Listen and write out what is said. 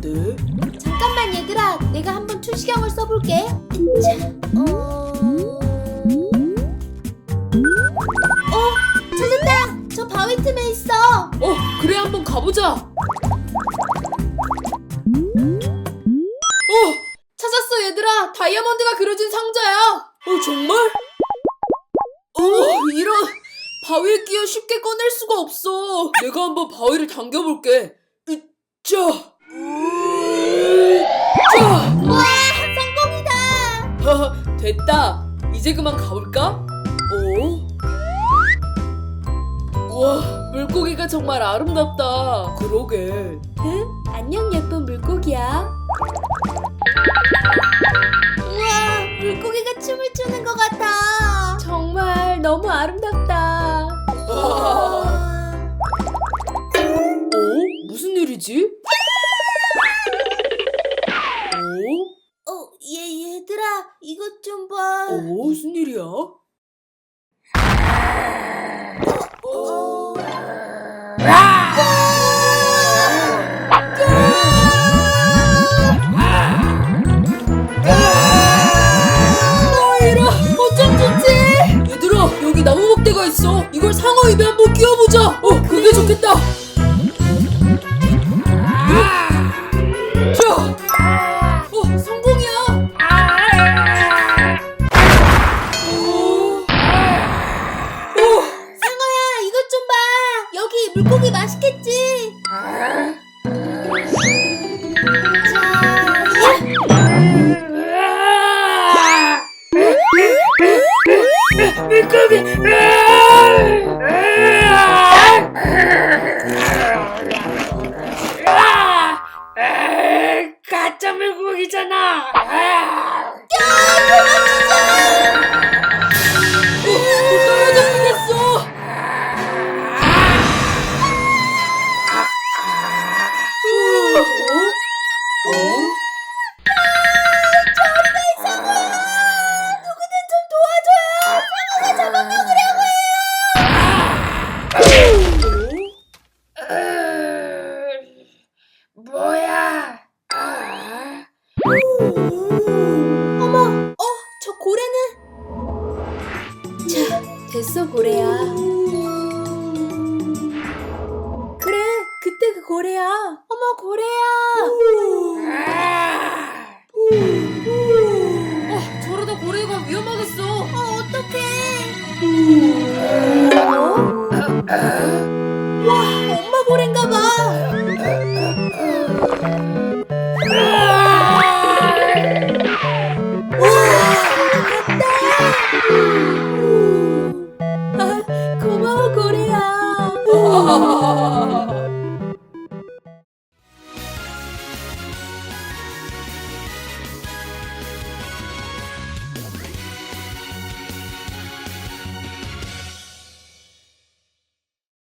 돼? 잠깐만 얘들아 내가 한번 투시경을 써볼게 자, 어... 어 찾았다 저 바위 틈에 있어 어, 그래 한번 가보자. 어, 찾았어 얘들아. 다이아몬드가 그려진 상자야. 어, 정말? 어, 이런 바위에 끼어 쉽게 꺼낼 수가 없어. 내가 한번 바위를 당겨볼게. 으짜. 으짜. 와 성공이다 하하, 됐다. 이제 그만 가볼까? 어? 우와, 물고기가 정말 아름답다. 그러게. 응? 안녕 예쁜 물고기야 일이지? 어? 어, 얘, 얘들아, 이것 좀 봐. 어? 무슨 일이야? 어, 아이라, 어쩜 좋지? 얘들아, 여기 나무 막대가 있어. 이걸 상어 입에 한번 끼워보자. 어, 그게 좋겠다. 맛있 어머, 어, 저 고래는? 자, 됐어, 고래야. 그래, 그때 그 고래야. 어머, 고래야. 어, 저러다 고래가 위험하겠어. 어, 어떡해. 어?